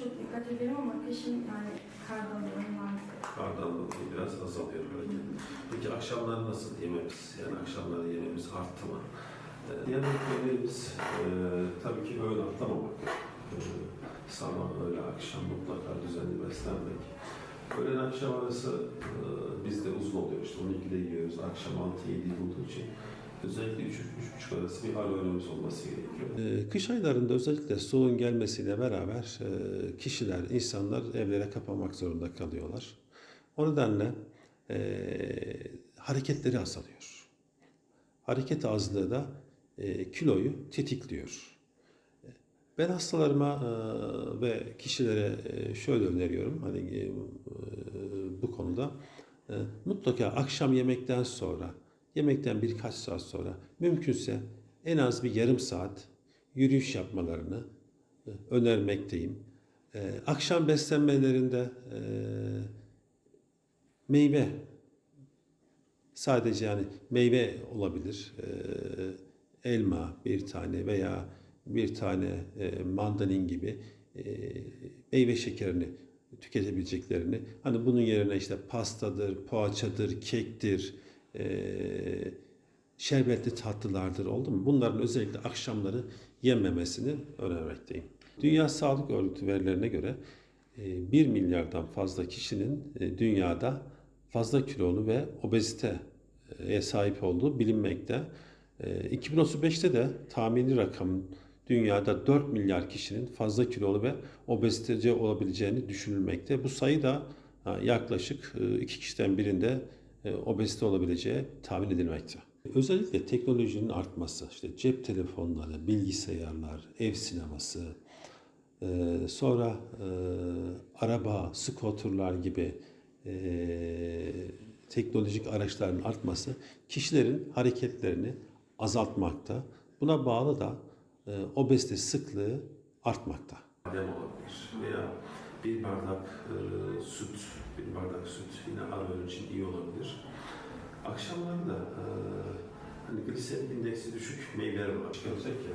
çok dikkat ederim ama kışın yani dolayı maalesef. Kardan dolayı biraz azalıyor hareket. Peki akşamları nasıl yememiz? Yani akşamları yememiz arttı mı? Ee, yemek önerimiz e, tabii ki öğle atlamamak. Ee, sabah, öğle, akşam mutlaka düzenli beslenmek. Öğlen akşam arası e, bizde uzun oluyor. İşte 12'de yiyoruz. Akşam 6-7 olduğu için özellikle 3-3.30 arası bir ara öğünümüz olması gerekiyor. Ee, Kış aylarında özellikle soğuğun gelmesiyle beraber e, kişiler, insanlar evlere kapanmak zorunda kalıyorlar. O nedenle e, hareketleri azalıyor. Hareket azlığı da e, kiloyu tetikliyor. Ben hastalarıma e, ve kişilere e, şöyle öneriyorum hani e, bu konuda e, mutlaka akşam yemekten sonra yemekten birkaç saat sonra mümkünse en az bir yarım saat yürüyüş yapmalarını e, önermekteyim. E, akşam beslenmelerinde e, meyve sadece yani meyve olabilir. Elma bir tane veya bir tane mandalin gibi meyve şekerini tüketebileceklerini hani bunun yerine işte pastadır, poğaçadır, kektir, şerbetli tatlılardır oldu mu? Bunların özellikle akşamları yenmemesini önermekteyim. Dünya Sağlık Örgütü verilerine göre e, 1 milyardan fazla kişinin e, dünyada fazla kilolu ve obeziteye sahip olduğu bilinmekte. E, 2035'te de tahmini rakamın dünyada 4 milyar kişinin fazla kilolu ve obeziteci olabileceğini düşünülmekte. Bu sayı da yaklaşık 2 kişiden birinde e, obezite olabileceği tahmin edilmekte. Özellikle teknolojinin artması, işte cep telefonları, bilgisayarlar, ev sineması, e, sonra e, araba, scooterlar gibi e, teknolojik araçların artması kişilerin hareketlerini azaltmakta. Buna bağlı da e, obezite sıklığı artmakta. Badem olabilir veya bir bardak e, süt, bir bardak süt yine ara için iyi olabilir. Akşamları da e, hani glisemik indeksi düşük meyveler var. Görsek ya.